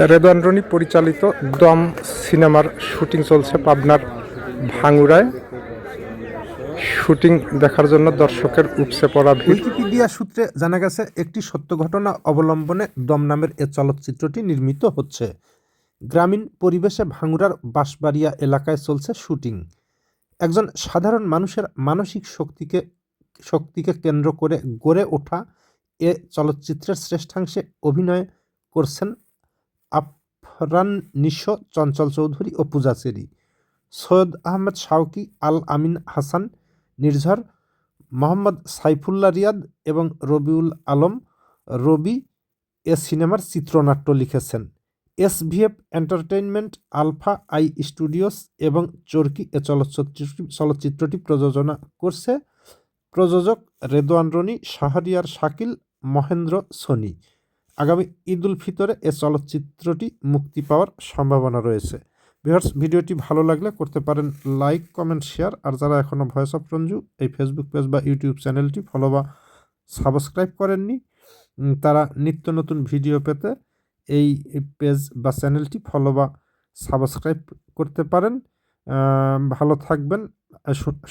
রেদওয়ান রনি পরিচালিত দম সিনেমার শুটিং চলছে পাবনার ভাঙুরায় শুটিং দেখার জন্য দর্শকের উপসে পড়া ভিড়। উইকিপিডিয়া সূত্রে জানা গেছে, একটি সত্য ঘটনা অবলম্বনে দম নামের এ চলচ্চিত্রটি নির্মিত হচ্ছে। গ্রামীণ পরিবেশে ভাঙুরার বাঁশবাড়িয়া এলাকায় চলছে শুটিং। একজন সাধারণ মানুষের মানসিক শক্তিকে শক্তিকে কেন্দ্র করে গড়ে ওঠা এ চলচ্চিত্রের শ্রেষ্ঠাংশে অভিনয় করছেন আফরান নিঃস্ব চঞ্চল চৌধুরী ও পূজা পূজাচেরি সৈয়দ আহমেদ শাওকি, আল আমিন হাসান, নির্ঝর, মোহাম্মদ সাইফুল্লা রিয়াদ এবং রবিউল আলম, রবি এ সিনেমার চিত্রনাট্য লিখেছেন। SVF entertainment, alpha I studios এবং চরকি এ চলচ্চিত্রটি চলচ্চিত্রটি প্রযোজনা করছে প্রযোজক রেদওয়ান রনি, শাহরিয়ার শাকিল, মহেন্দ্র সোনি। আগামী ঈদ উল ফিতরে এ চলচ্চিত্রটি মুক্তি পাওয়ার সম্ভাবনা রয়েছে। ভিউয়ার্স, ভিডিওটি ভালো লাগলে করতে পারেন লাইক, কমেন্ট, শেয়ার। আর যারা এখনও ভয়েস অফ রঞ্জু, এই ফেসবুক পেজ বা ইউটিউব চ্যানেলটি ফলো বা সাবস্ক্রাইব করেননি তারা নিত্য নতুন ভিডিও পেতে এই পেজ বা চ্যানেলটি ফলো বা সাবস্ক্রাইব করতে পারেন। ভালো থাকবেন।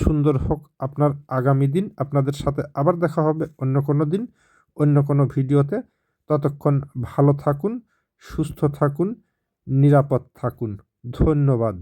সুন্দর হোক আপনার আগামী দিন। আপনাদের সাথে আবার দেখা হবে অন্য কোনো দিন, অন্য কোনো ভিডিওতে। ততক্ষণ ভালো থাকুন সুস্থ থাকুন নিরাপদ থাকুন। ধন্যবাদ।